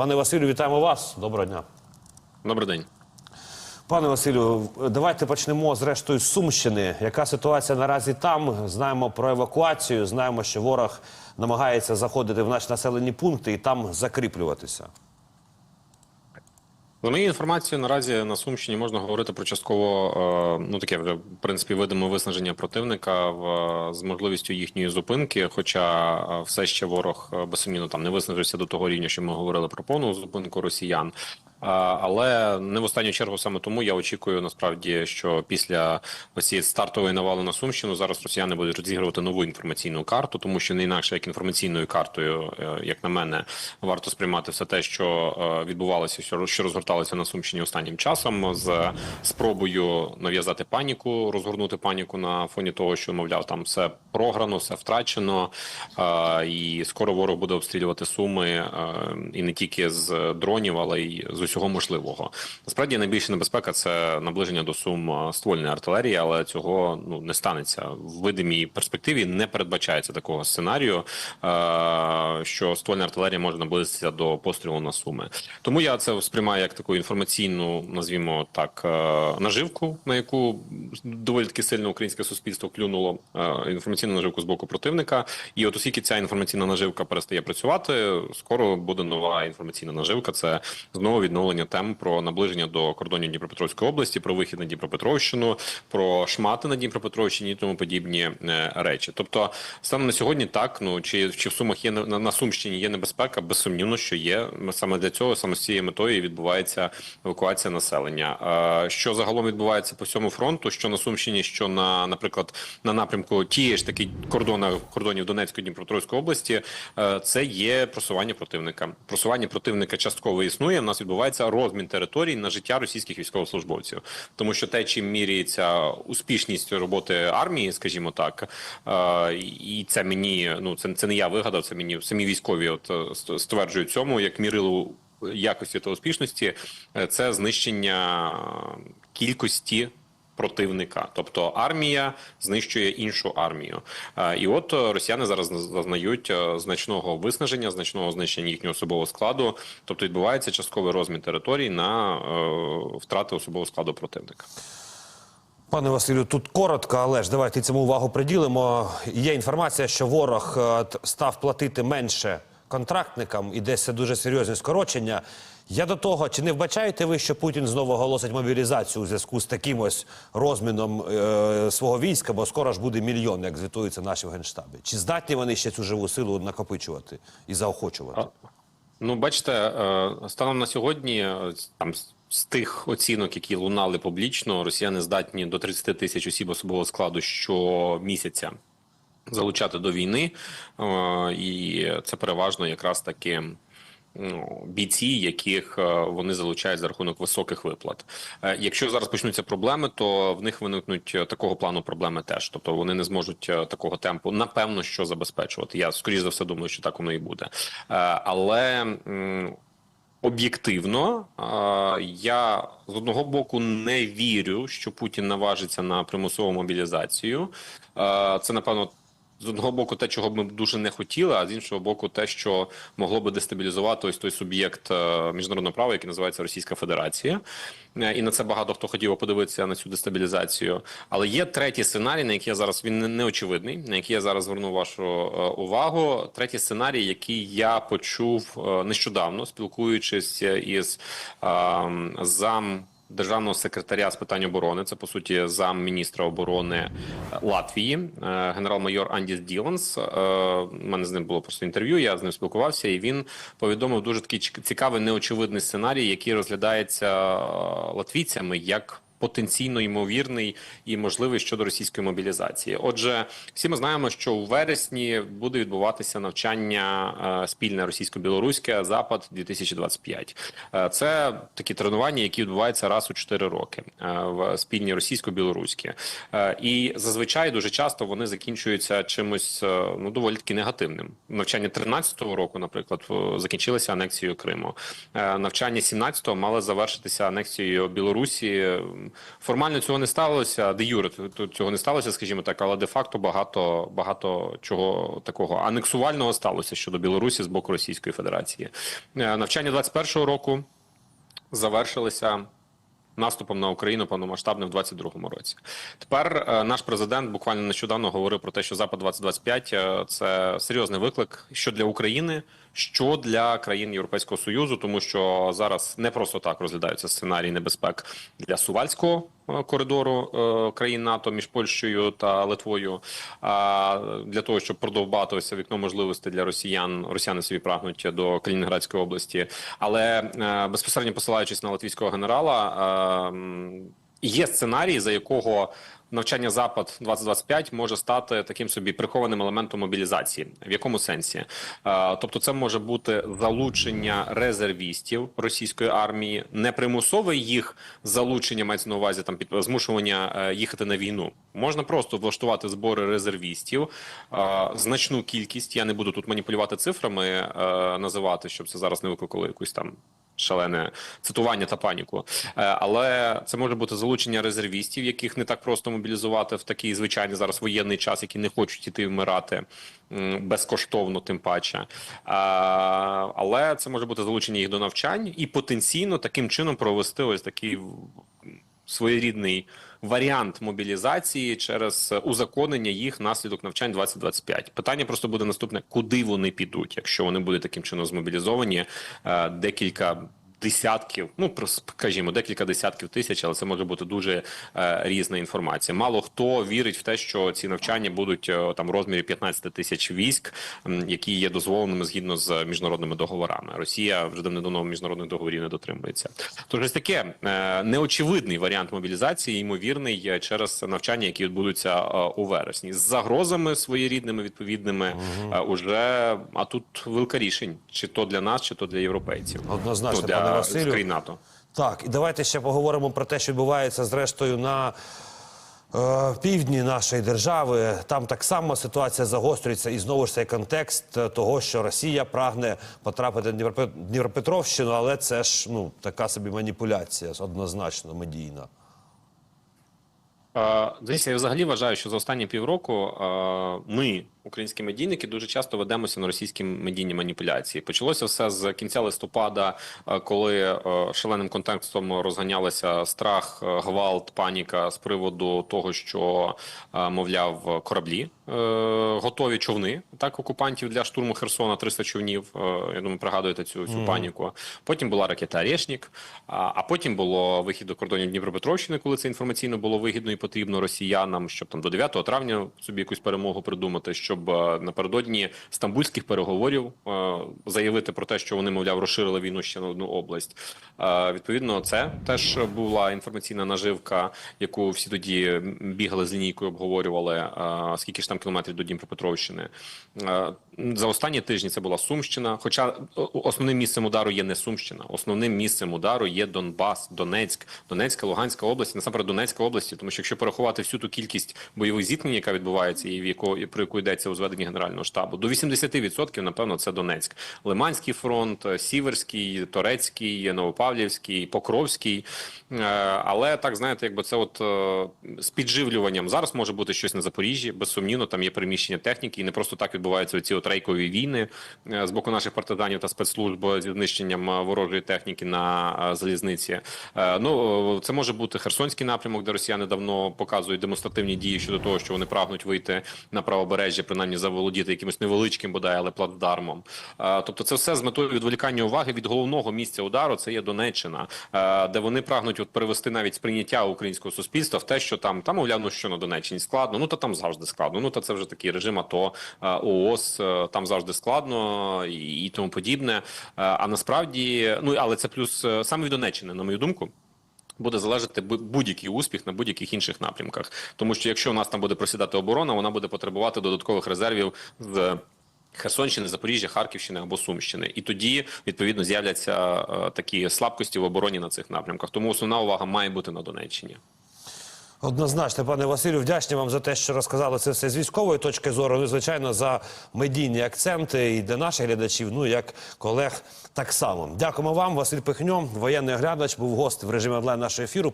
Пане Василю, вітаємо вас. Доброго дня. Добрий день. Пане Василю, давайте почнемо зрештою з Сумщини. Яка ситуація наразі там? Знаємо про евакуацію, знаємо, що ворог намагається заходити в наші населені пункти і там закріплюватися. За моєю інформацією, наразі на Сумщині можна говорити про частково е, ну таке вже в принципі видиме виснаження противника в з можливістю їхньої зупинки. Хоча е, все ще ворог е, безсумнівно там не виснажився до того рівня, що ми говорили про повну зупинку росіян. Але не в останню чергу саме тому я очікую насправді, що після цієї стартової навали на Сумщину зараз росіяни будуть розігрувати нову інформаційну карту, тому що не інакше як інформаційною картою, е, як на мене, варто сприймати все те, що е, відбувалося, що розгорталося на Сумщині останнім часом, з спробою нав'язати паніку, розгорнути паніку на фоні того, що мовляв, там все програно, все втрачено, е, і скоро ворог буде обстрілювати суми і не тільки з дронів, але й з усього можливого. Насправді найбільша небезпека це наближення до сум ствольної артилерії, але цього ну не станеться в видимій перспективі. Не передбачається такого сценарію, е, що ствольна артилерія може наблизитися до пострілу на суми. Тому я це сприймаю як таку інформаційну, назвімо так, е, наживку, на яку доволі таки сильно українське суспільство клюнуло е, інформаційну наживку з боку противника. І от оскільки ця інформаційна наживка перестає працювати, скоро буде нова інформаційна наживка. Це знову відновлення тем про наближення до кордонів Дніпропетровської області, про вихід на Дніпропетровщину, про шмати на Дніпропетровщині і тому подібні е, речі. Тобто, станом на сьогодні, так ну чи, чи в сумах є на, на Сумщині є небезпека, безсумнівно, що є саме для цього, саме з цією метою відбувається евакуація населення. Е, Що загалом відбувається по всьому фронту, що на Сумщині, що на, наприклад, на напрямку тієї ж таки кордона кордонів Донецької Дніпропетровської області, е, це є просування противника. Просування противника частково існує. У нас відбувається розмін територій на життя російських військовослужбовців, тому що те, чим міряється успішність роботи армії, скажімо так, е, і це мені ну це, це не я вигадав, це мені самі військові от е, стверджують цьому як мірило якості та успішності, е, це знищення кількості. Противника, тобто армія знищує іншу армію, Е, і от е, росіяни зараз зазнають е, значного виснаження, значного знищення їхнього особового складу. Тобто відбувається частковий розмін територій на втрати особового складу противника. Пане Василю, тут коротко, але ж давайте цьому увагу приділимо. Є інформація, що ворог став платити менше контрактникам, і десь це дуже серйозні скорочення. Я до того, чи не вбачаєте ви, що Путін знову оголосить мобілізацію у зв'язку з таким ось розміном е, свого війська, бо скоро ж буде мільйон, як звітується наші в генштабі? Чи здатні вони ще цю живу силу накопичувати і заохочувати? Ну, бачите, е, станом на сьогодні, е, там з тих оцінок, які лунали публічно, росіяни здатні до 30 тисяч осіб особового складу щомісяця залучати до війни, Е, і це переважно якраз таки. Ну, бійці, яких е, вони залучають за рахунок високих виплат. Е, Якщо зараз почнуться проблеми, то в них виникнуть такого плану проблеми теж. Тобто вони не зможуть такого темпу, напевно, що забезпечувати. Я скоріш за все думаю, що так воно і буде. Але об'єктивно я з одного боку не вірю, що Путін наважиться на примусову мобілізацію. Це напевно. З одного боку, те, чого б ми дуже не хотіли, а з іншого боку, те, що могло би дестабілізувати ось той суб'єкт е, міжнародного права, який називається Російська Федерація, Е, і на це багато хто хотів подивитися на цю дестабілізацію. Але є третій сценарій, на який я зараз він не- очевидний, на який я зараз зверну вашу е, увагу. Третій сценарій, який я почув нещодавно, спілкуючись із е, зам. Державного секретаря з питань оборони, це по суті зам міністра оборони Латвії, е, генерал-майор Андіс Діланс. Е, У мене з ним було просто інтерв'ю. Я з ним спілкувався, і він повідомив дуже такий цікавий неочевидний сценарій, який розглядається е, латвійцями як. Потенційно ймовірний і можливий щодо російської мобілізації. Отже, всі ми знаємо, що у вересні буде відбуватися навчання е, спільне російсько-білоруське Запад 2025 Е, Це такі тренування, які відбуваються раз у 4 роки е, в спільні російсько-білоруські, і зазвичай дуже часто вони закінчуються чимось ну доволі таки негативним. Навчання 13-го року, наприклад, закінчилося анексією Криму. Навчання 17-го мали завершитися анексією Білорусі. Формально цього не сталося, де юре цього не сталося, скажімо так, але де-факто багато багато чого такого анексувального сталося щодо Білорусі з боку Російської Федерації. Е, Навчання 21-го року завершилися наступом на Україну повномасштабним в 22-му році. Тепер е, наш президент буквально нещодавно говорив про те, що Запад 2025 е, – це серйозний виклик, що для України, що для країн Європейського союзу, тому що зараз не просто так розглядаються сценарії небезпек для сувальського е, коридору е, країн НАТО між Польщею та Литвою. Для того, щоб продовбатися вікно можливостей для росіян, росіяни собі прагнуть до Калінінградської області, але е, безпосередньо посилаючись на латвійського генерала, є сценарій, за якого навчання Запад 2025 може стати таким собі прихованим елементом мобілізації. В якому сенсі? Е, Тобто, це може бути залучення резервістів російської армії, не примусове їх залучення мається на увазі там під змушування е, їхати на війну. Можна просто влаштувати збори резервістів, е, значну кількість. Я не буду тут маніпулювати цифрами, називати, щоб це зараз не викликало якусь там шалене цитування та паніку. Е, Але це може бути залучення резервістів, яких не так просто мобілізувати в такий звичайний зараз воєнний час, які не хочуть іти вмирати безкоштовно, тим паче. Е, Але це може бути залучення їх до навчань і потенційно таким чином провести ось такий своєрідний варіант мобілізації через узаконення їх наслідок навчань 2025. Питання просто буде наступне: куди вони підуть, якщо вони будуть таким чином змобілізовані е, декілька. Десятків, ну прос- скажімо, декілька десятків тисяч, але це може бути дуже е, різна інформація. Мало хто вірить в те, що ці навчання будуть е, там в розмірі 15 тисяч військ, м, які є дозволеними згідно з міжнародними договорами. Росія вже давно міжнародних договорів не дотримується. Тож ось таке е, неочевидний варіант мобілізації, ймовірний е, через навчання, які відбудуться е, у вересні, з загрозами своєрідними відповідними. е, Уже а тут вилка рішень, чи то для нас, чи то для європейців. Однозначно, Ну, для пане Василю. країн НАТО. Так, і давайте ще поговоримо про те, що відбувається зрештою на е, півдні нашої держави. Там так само ситуація загострюється, і знову ж цей контекст е, того, що Росія прагне потрапити на Дніпропетровщину, але це ж ну така собі маніпуляція, однозначно медійна. Е, Дивіться, я взагалі вважаю, що за останні півроку е, ми, українські медійники, дуже часто ведемося на російські медійні маніпуляції. Почалося все з кінця листопада, е, коли е, шаленим контекстом розганялися страх, е, гвалт, паніка з приводу того, що мовляв кораблі готові човни так окупантів для штурму Херсона 300 човнів. Я думаю, пригадуєте цю, цю паніку. Потім була ракета Орешнік, а, потім було вихід до кордонів Дніпропетровщини, коли це інформаційно було вигідно і потрібно росіянам, щоб там до 9 травня собі якусь перемогу придумати, щоб е, напередодні стамбульських переговорів е, заявити про те, що вони, мовляв, розширили війну ще на одну область. Е, Відповідно, це теж була інформаційна наживка, яку всі тоді бігали з лінійкою, обговорювали. Скільки ж там кілометрів до Дніпропетровщини. Е, За останні тижні це була Сумщина. Хоча основним місцем удару є не Сумщина, основним місцем удару є Донбас, Донецьк, Донецька, Луганська область, насамперед Донецька області. Тому що якщо порахувати всю ту кількість бойових зіткнень, яка відбувається, і в яко, і про яку йдеться у зведенні генерального штабу, до 80% напевно це Донецьк, Лиманський фронт, е, Сіверський, Торецький, Новопавлівський, Покровський. Е, Але так знаєте, якби це от е, з підживлюванням зараз може бути щось на Запоріжжі. Безсумнівно, там є переміщення техніки, і не просто так відбуваються ці от рейкові війни е, з боку наших партизанів та спецслужб зі знищенням е, ворожої техніки на е, залізниці. Ну це може бути Херсонський напрямок, де росіяни давно показують демонстративні дії щодо того, що вони прагнуть вийти на правобережжя, принаймні заволодіти якимось невеличким бодай, але плацдармом. Тобто, це все з метою відволікання уваги від головного місця удару. Це є Донеччина, де вони прагнуть от перевести навіть сприйняття українського суспільства в те, що там там мовляв, ну що на Донеччині складно. Ну то там завжди складно. Ну то це вже такий режим АТО, ООС, там завжди складно і, тому подібне. Е, А насправді, ну але це плюс е, саме від Донеччини, на мою думку. Буде залежати будь-який успіх на будь-яких інших напрямках, тому що якщо у нас там буде просідати оборона, вона буде потребувати додаткових резервів з Херсонщини, Запоріжжя, Харківщини або Сумщини, і тоді відповідно з'являться е, такі слабкості в обороні на цих напрямках. Тому основна увага має бути на Донеччині. Однозначно, пане Василю, вдячні вам за те, що розказали це все з військової точки зору. Ну, звичайно, за медійні акценти і для наших глядачів, ну як колег, так само. Дякуємо вам. Василь Пихньо, воєнний оглядач, був гость в режимі онлайн нашого ефіру.